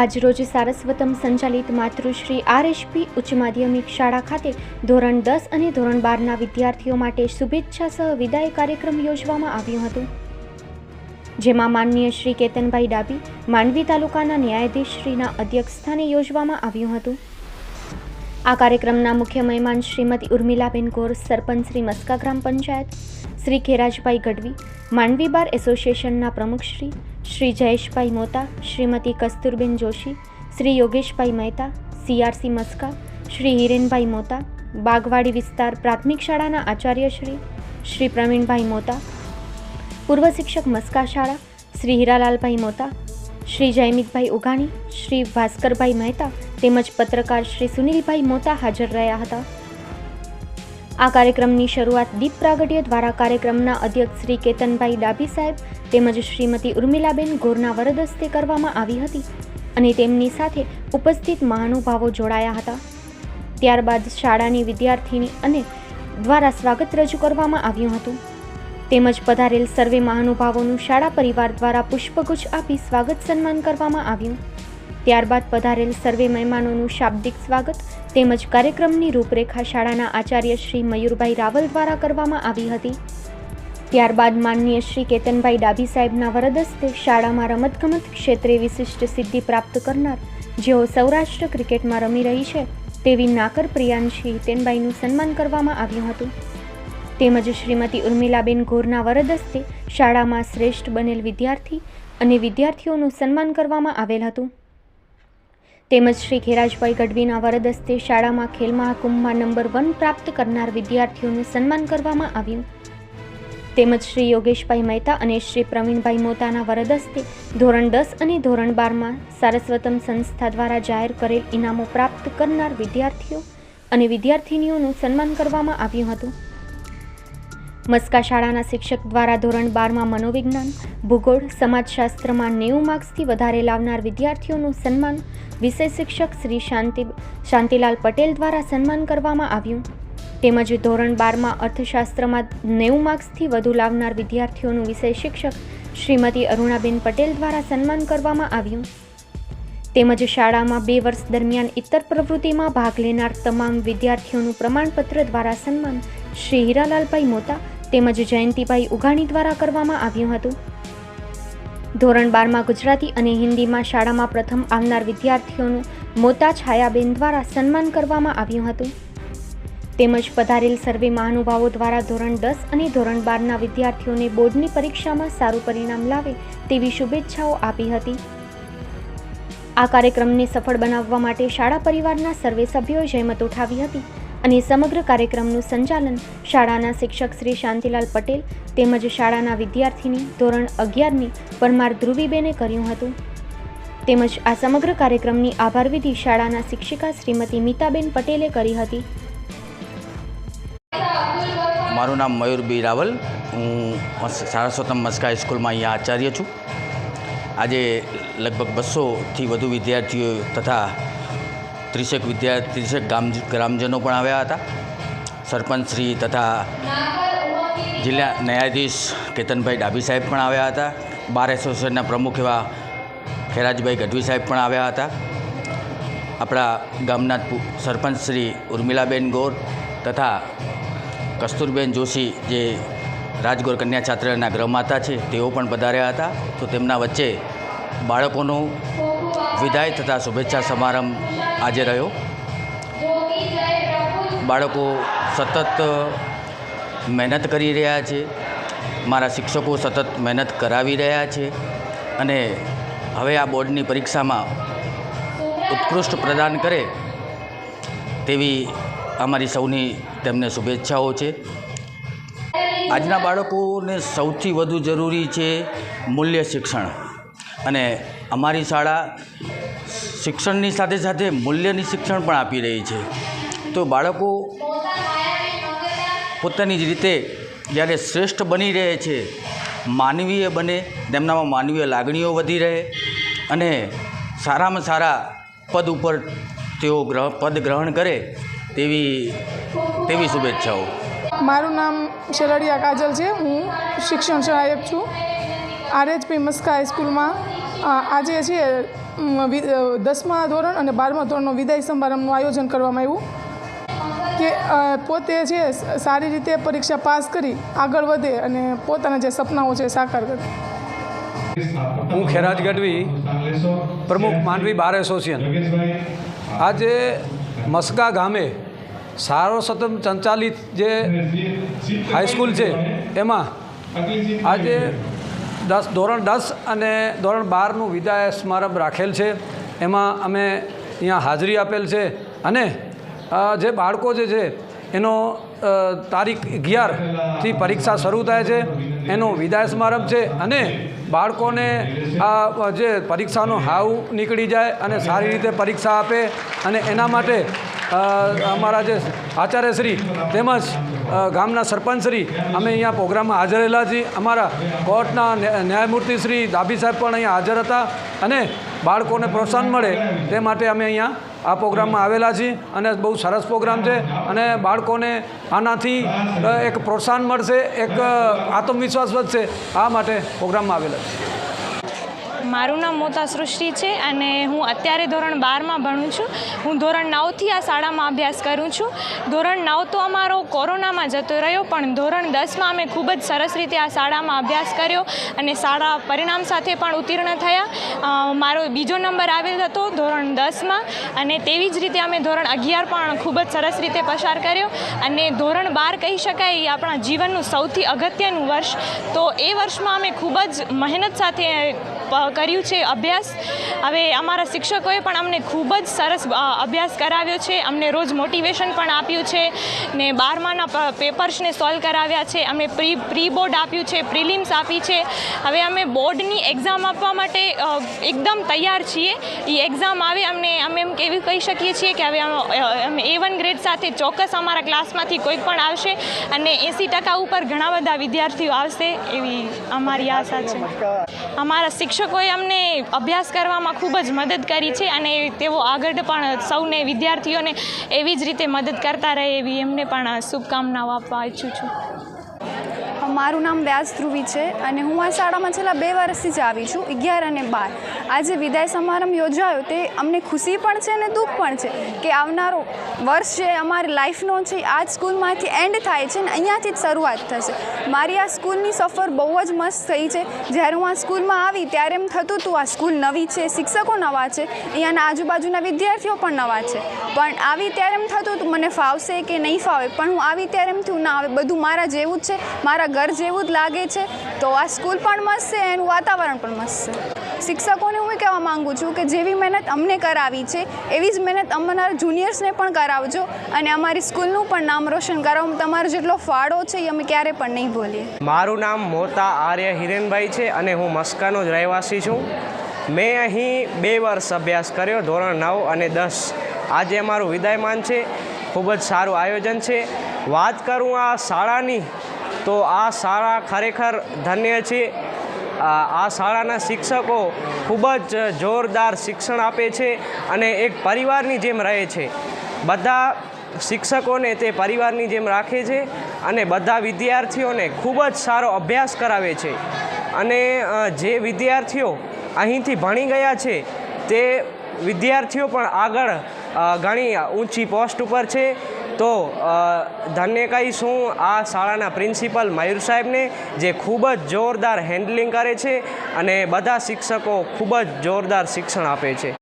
આજરોજ સારસ્વતમ સંચાલિત માતૃશ્રી આરએસપી ઉચ્ચ માધ્યમિક શાળા ખાતે ધોરણ દસ અને ધોરણ બારના વિદ્યાર્થીઓ માટે શુભેચ્છા સહ વિદાય કાર્યક્રમ યોજવામાં આવ્યો હતો. જેમાં માનનીય શ્રી કેતનભાઈ ડાબી માંડવી તાલુકાના ન્યાયાધીશશ્રીના અધ્યક્ષસ્થાને યોજવામાં આવ્યું હતું. આ કાર્યક્રમના મુખ્ય મહેમાન શ્રીમતી ઉર્મિલાબેન ગોર, સરપંચ શ્રી મસ્કા ગ્રામ પંચાયત, શ્રી ખેરાજભાઈ ગઢવી, માંડવી બાર એસોસિએશનના પ્રમુખશ્રી શ્રી જયેશભાઈ મોતા, શ્રીમતી કસ્તુરબેન જોશી, શ્રી યોગેશભાઈ મહેતા સીઆરસી મસ્કા, શ્રી હિરેનભાઈ મોતા, બાગવાડી વિસ્તાર પ્રાથમિક શાળાના આચાર્યશ્રી, શ્રી પ્રવીણભાઈ મોતા, પૂર્વ શિક્ષક મસ્કા શાળા, શ્રી હીરાલાલભાઈ મોતા, શ્રી જયમિતભાઈ ઉઘાણી, શ્રી ભાસ્કરભાઈ મહેતા તેમજ પત્રકાર શ્રી સુનિલભાઈ મોતા હાજર રહ્યા હતા. આ કાર્યક્રમની શરૂઆત દીપ પ્રાગટ્ય દ્વારા કાર્યક્રમના અધ્યક્ષ શ્રી કેતનભાઈ ડાભી સાહેબ તેમજ શ્રીમતી ઉર્મિલાબેન ગોરના વરદસ્તે કરવામાં આવી હતી અને તેમની સાથે ઉપસ્થિત મહાનુભાવો જોડાયા હતા. ત્યારબાદ શાળાની વિદ્યાર્થીની અને દ્વારા સ્વાગત રજૂ કરવામાં આવ્યું હતું. તેમજ પધારેલ સર્વે મહાનુભાવોનું શાળા પરિવાર દ્વારા પુષ્પગુચ્છ આપી સ્વાગત સન્માન કરવામાં આવ્યું. ત્યારબાદ પધારેલ સર્વે મહેમાનોનું શાબ્દિક સ્વાગત તેમજ કાર્યક્રમની રૂપરેખા શાળાના આચાર્ય શ્રી મયુરભાઈ રાવલ દ્વારા કરવામાં આવી હતી. ત્યારબાદ માનનીય શ્રી કેતનભાઈ ડાભી સાહેબના વરદ હસ્તે શાળામાં રમતગમત ક્ષેત્રે વિશિષ્ટ સિદ્ધિ પ્રાપ્ત કરનાર, જેઓ સૌરાષ્ટ્ર ક્રિકેટમાં રમી રહી છે, તેવી નાકર પ્રિયાંશી હિતેનભાઈનું સન્માન કરવામાં આવ્યું હતું. તેમજ શ્રીમતી ઉર્મિલાબેન ગોરના વરદ હસ્તે શાળામાં શ્રેષ્ઠ બનેલ વિદ્યાર્થી અને વિદ્યાર્થીઓનું સન્માન કરવામાં આવેલ હતું. તેમજ શ્રી ખેરાજભાઈ ગઢવીના વરદ હસ્તે શાળામાં ખેલ મહાકુંભમાં નંબર વન પ્રાપ્ત કરનાર વિદ્યાર્થીઓનું સન્માન કરવામાં આવ્યું. તેમજ શ્રી યોગેશભાઈ મહેતા અને શ્રી પ્રવીણભાઈ મોતાના વરદસ્તે ધોરણ દસ અને ધોરણ બારમાં સારસ્વતમ સંસ્થા દ્વારા જાહેર કરેલ ઇનામો પ્રાપ્ત કરનાર વિદ્યાર્થીઓ અને વિદ્યાર્થિનીઓનું સન્માન કરવામાં આવ્યું હતું. મસ્કા શાળાના શિક્ષક દ્વારા ધોરણ બારમાં મનોવિજ્ઞાન, ભૂગોળ, સમાજશાસ્ત્રમાં નેવું માર્ક્સથી વધારે લાવનાર વિદ્યાર્થીઓનું સન્માન વિષય શિક્ષક શ્રી શાંતિ, શાંતિલાલ પટેલ દ્વારા સન્માન કરવામાં આવ્યું. તેમજ ધોરણ બારમાં અર્થશાસ્ત્રમાં નેવું માર્ક્સથી વધુ લાવનાર વિદ્યાર્થીઓનું વિષય શિક્ષક શ્રીમતી અરુણાબેન પટેલ દ્વારા સન્માન કરવામાં આવ્યું. તેમજ શાળામાં બે વર્ષ દરમિયાન ઇતર પ્રવૃત્તિમાં ભાગ લેનાર તમામ વિદ્યાર્થીઓનું પ્રમાણપત્ર દ્વારા સન્માન શ્રી હીરાલાલભાઈ મોતા તેમજ જયંતિભાઈ ઉઘાણી દ્વારા કરવામાં આવ્યું હતું. ધોરણ બારમાં ગુજરાતી અને હિન્દીમાં શાળામાં પ્રથમ આવનાર વિદ્યાર્થીઓનું મોતા છાયાબેન દ્વારા સન્માન કરવામાં આવ્યું હતું. તેમજ પધારેલ સર્વે મહાનુભાવો દ્વારા ધોરણ દસ અને ધોરણ બારના વિદ્યાર્થીઓને બોર્ડની પરીક્ષામાં સારું પરિણામ લાવે તેવી શુભેચ્છાઓ આપી હતી. આ કાર્યક્રમને સફળ બનાવવા માટે શાળા પરિવારના સર્વે સભ્યોએ જહેમત ઉઠાવી હતી અને સમગ્ર કાર્યક્રમનું સંચાલન શાળાના શિક્ષક શ્રી શાંતિલાલ પટેલ તેમજ શાળાના વિદ્યાર્થીની ધોરણ અગિયારની પરમાર ધ્રુવીબેને કર્યું હતું. તેમજ આ સમગ્ર કાર્યક્રમની આભાર વિધિ શાળાના શિક્ષિકા શ્રીમતી મીતાબેન પટેલે કરી હતી. મારું નામ મયુર બી રાવલ. હું સારસ્વતમ મસ્કા સ્કૂલમાં અહીંયા આચાર્ય છું. આજે લગભગ બસોથી વધુ વિદ્યાર્થીઓ તથા ત્રીસેક વિદ્યા, ત્રીસેક ગામ, ગ્રામજનો પણ આવ્યા હતા. સરપંચશ્રી તથા જિલ્લા ન્યાયાધીશ કેતનભાઈ ડાભી સાહેબ પણ આવ્યા હતા. બાર એસોસિએશનના પ્રમુખ એવા ખેરાજભાઈ ગઢવી સાહેબ પણ આવ્યા હતા. આપણા ગામના સરપંચ શ્રી ઉર્મિલાબેન ગોર તથા કસ્તુરબેન જોશી જે રાજગોર કન્યા છાત્રના ગૃહમાતા છે, તેઓ પણ પધાર્યા હતા. તો તેમના વચ્ચે બાળકોનો વિદાય તથા શુભેચ્છા સમારંભ આજે રહ્યો. બાળકો સતત મહેનત કરી રહ્યા છે. મારા શિક્ષકો સતત મહેનત કરાવી રહ્યા છે અને હવે આ બોર્ડની પરીક્ષામાં ઉત્કૃષ્ટ પ્રદાન કરે તેવી અમારી સૌની તેમને શુભેચ્છાઓ છે. આજના બાળકોને સૌથી વધુ જરૂરી છે મૂલ્ય શિક્ષણ. અને અમારી શાળા શિક્ષણની સાથે સાથે મૂલ્યની શિક્ષણ પણ આપી રહી છે. તો બાળકો પોતાની જ રીતે જ્યારે શ્રેષ્ઠ બની રહે છે, માનવીય બને, તેમનામાં માનવીય લાગણીઓ વધી રહે અને સારામાં સારા પદ ઉપર તેઓ ગ્રહ, પદ ગ્રહણ કરે તેવી તેવી શુભેચ્છાઓ. મારું નામ શેલડિયા કાજલ છે. હું શિક્ષણ સહાયક છું. આરએચપી મસ્કા હાઈસ્કૂલમાં આજે છે વિ- દસમા ધોરણ અને બારમા ધોરણનો વિદાય સમારંભનું આયોજન કરવામાં આવ્યું. કે પોતે છે સારી રીતે પરીક્ષા પાસ કરી આગળ વધે અને પોતાના જે સપનાઓ છે સાકાર કરે. હું ખેરાજ ગઢવી પ્રમુખ માંડવી બાર એસોસિએશન. આજે મસ્કા ગામે સારસ્વતમ સંચાલિત જે હાઈસ્કૂલ છે, એમાં આજે દસ, ધોરણ દસ અને ધોરણ બારનું વિદાય સ્મારક રાખેલ છે. એમાં અમે અહીંયા હાજરી આપેલ છે. અને જે બાળકો જે છે, એનો તારીખ અગિયારથી પરીક્ષા શરૂ થાય છે. એનો વિદાય સમારંભ છે. અને બાળકોને આ જે પરીક્ષાનો હાવ નીકળી જાય અને સારી રીતે પરીક્ષા આપે અને એના માટે અમારા જે આચાર્યશ્રી તેમજ ગામના સરપંચશ્રી અમે અહીંયા પ્રોગ્રામમાં હાજર રહેલા છીએ. અમારા કોર્ટના ન્યા- ન્યાયમૂર્તિ શ્રી દાભી સાહેબ પણ અહીંયા હાજર હતા અને બાળકોને પ્રોત્સાહન મળે તે માટે અમે અહીંયા આ પ્રોગ્રામમાં આવેલા છીએ અને બહુ સરસ પ્રોગ્રામ છે અને બાળકોને આનાથી એક પ્રોત્સાહન મળશે, એક આત્મવિશ્વાસ વધશે. આ માટે પ્રોગ્રામમાં આવેલા છીએ. મારું નામ મોતા સૃષ્ટિ છે અને હું અત્યારે ધોરણ બારમાં ભણું છું. હું ધોરણ નવથી આ શાળામાં અભ્યાસ કરું છું. ધોરણ નવ તો અમારો કોરોનામાં જતો રહ્યો, પણ ધોરણ દસમાં અમે ખૂબ જ સરસ રીતે આ શાળામાં અભ્યાસ કર્યો અને શાળા પરિણામ સાથે પણ ઉત્તીર્ણ થયા. મારો બીજો નંબર આવેલ હતો ધોરણ દસમાં અને તેવી જ રીતે અમે ધોરણ અગિયાર પણ ખૂબ જ સરસ રીતે પસાર કર્યો. અને ધોરણ બાર કહી શકાય એ આપણા જીવનનું સૌથી અગત્યનું વર્ષ. તો એ વર્ષમાં અમે ખૂબ જ મહેનત સાથે કર્યું છે અભ્યાસ. હવે અમારા શિક્ષકોએ પણ અમને ખૂબ જ સરસ અભ્યાસ કરાવ્યો છે. અમને રોજ મોટિવેશન પણ આપ્યું છે ને બારમાના પેપર્સને સોલ્વ કરાવ્યા છે. અમે પ્રી પ્રી બોર્ડ આપ્યું છે પ્રિલિમ્સ આપી છે. હવે અમે બોર્ડની એક્ઝામ આપવા માટે એકદમ તૈયાર છીએ. એ એક્ઝામ આવે અમને અમે એમ કેવી કહી શકીએ છીએ કે હવે અમે એ વન ગ્રેડ સાથે ચોક્કસ અમારા ક્લાસમાંથી કોઈક પણ આવશે અને એંસી ટકા ઉપર ઘણા બધા વિદ્યાર્થીઓ આવશે એવી અમારી આશા છે. અમારા શિક્ષકોએ અમને અભ્યાસ કરવામાં ખૂબ જ મદદ કરી છે અને તેઓ આગળ પણ સૌને વિદ્યાર્થીઓને એવી જ રીતે મદદ કરતા રહે એવી એમને પણ શુભકામનાઓ આપવા ઈચ્છું છું. મારું નામ વ્યાસ ધ્રુવી છે અને હું આ શાળામાં છેલ્લા બે વર્ષથી જ આવી છું, અગિયાર અને બાર. આજે વિદાય સમારંભ યોજાયો, તે અમને ખુશી પણ છે અને દુઃખ પણ છે કે આવનારો વર્ષ જે અમારી લાઈફનો છે, આ જ સ્કૂલમાંથી એન્ડ થાય છે ને અહીંયાથી જ શરૂઆત થશે. મારી આ સ્કૂલની સફર બહુ જ મસ્ત થઈ છે. જ્યારે હું આ સ્કૂલમાં આવી, ત્યારે એમ થતું હતું, આ સ્કૂલ નવી છે, શિક્ષકો નવા છે, અહીંયાના આજુબાજુના વિદ્યાર્થીઓ પણ નવા છે. પણ આવી ત્યારે એમ થતું હતું, મને ફાવશે કે નહીં ફાવે, પણ હું આવી ત્યારે એમ થયું, ના, હવે બધું મારા જેવું જ છે, મારા ઘર જેવું જ લાગે છે. તો આ સ્કૂલ પણ મસ્ત છે એનું વાતાવરણ પણ મસ્ત છે. શિક્ષકોને હું કહેવા માંગુ છું કે જેવી મહેનત અમને કરાવી છે, એવી જ મહેનત અમારા જુનિયર્સને પણ કરાવજો અને અમારી સ્કૂલનું પણ નામ રોશન કરાવો તમારો જેટલો ફાળો છે એ અમે ક્યારે પણ નહીં ભૂલીએ. મારું નામ મોતા આર્ય હિરેનભાઈ છે અને હું મસ્કાનો જ રહેવાસી છું. મેં અહીં બે વર્ષ અભ્યાસ કર્યો, ધોરણ નવ અને દસ. આજે અમારું વિદાયમાન છે. ખૂબ જ સારું આયોજન છે. વાત કરું આ શાળાની તો આ શાળા ખરેખર ધન્ય છે. આ શાળાના શિક્ષકો ખૂબ જ જોરદાર શિક્ષણ આપે છે અને એક પરિવારની જેમ રહે છે. બધા શિક્ષકોને તે પરિવારની જેમ રાખે છે અને બધા વિદ્યાર્થીઓને ખૂબ જ સારો અભ્યાસ કરાવે છે. અને જે વિદ્યાર્થીઓ અહીંથી ભણી ગયા છે, તે વિદ્યાર્થીઓ પણ આગળ ઘણી ઊંચી પોસ્ટ ઉપર છે. તો અ, ધન્ય કહીશ હું આ શાળાના પ્રિન્સિપલ મયુર સાહેબને જે ખૂબ જ જોરદાર હેન્ડલિંગ કરે છે અને બધા શિક્ષકો ખૂબ જ જોરદાર શિક્ષણ આપે છે.